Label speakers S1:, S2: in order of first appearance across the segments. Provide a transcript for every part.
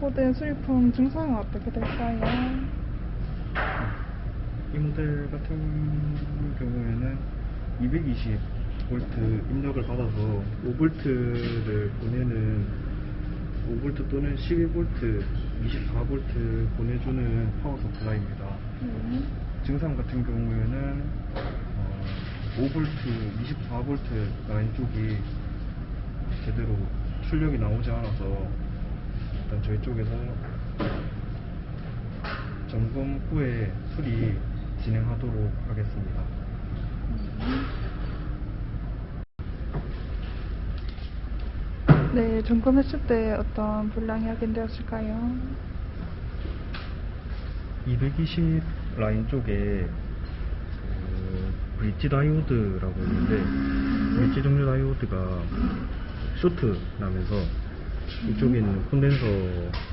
S1: 모델 수리품 증상은 어떻게 될까요?
S2: 이 모델 같은 경우에는 220V 입력을 받아서 5V를 보내는 5V 또는 12V, 24V 보내주는 파워 서플라이입니다.
S1: 네.
S2: 증상 같은 경우에는 어, 5V, 24V 라인 쪽이 제대로 출력이 나오지 않아서 일단 저희 쪽에서 점검 후에 수리 진행하도록 하겠습니다.
S1: 네, 점검했을 때 어떤 불량이 확인되었을까요?
S2: 220 라인 쪽에 그 브릿지 다이오드라고 있는데 브릿지 종류 다이오드가 쇼트 나면서 이쪽에 있는 콘덴서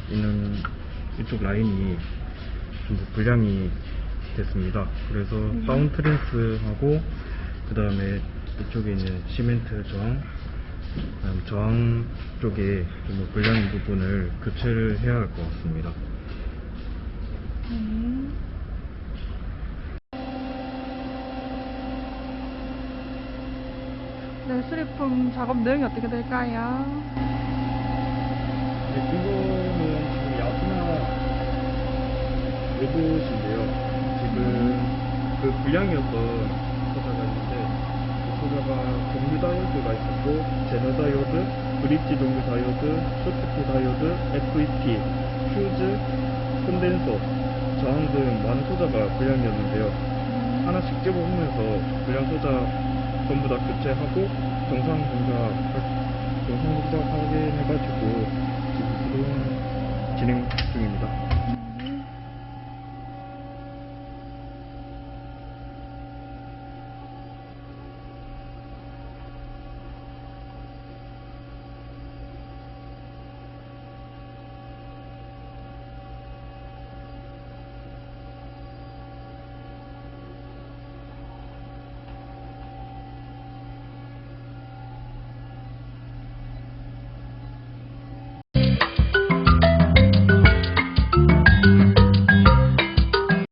S2: 있는 이쪽 라인이 좀 불량이 됐습니다. 그래서 다운 트랜스하고 그 다음에 이쪽에 있는 시멘트 저항 그다음 저항 쪽에 좀 불량인 부분을 교체를 해야 할 것 같습니다.
S1: 네. 네, 수리품 작업 내용이 어떻게 될까요?
S2: 로봇인데요. 지금 그 불량이었던 소자가 있는데 그 소자가 종류 다이오드가 있었고 제너 다이오드, 브릿지 종류 다이오드, 쇼트키 다이오드, FET, 퓨즈, 콘덴서, 저항 등 많은 소자가 불량이었는데요. 하나씩 집어보면서 불량 소자 전부 다 교체하고 정상 동작 정상 동작 확인해가지고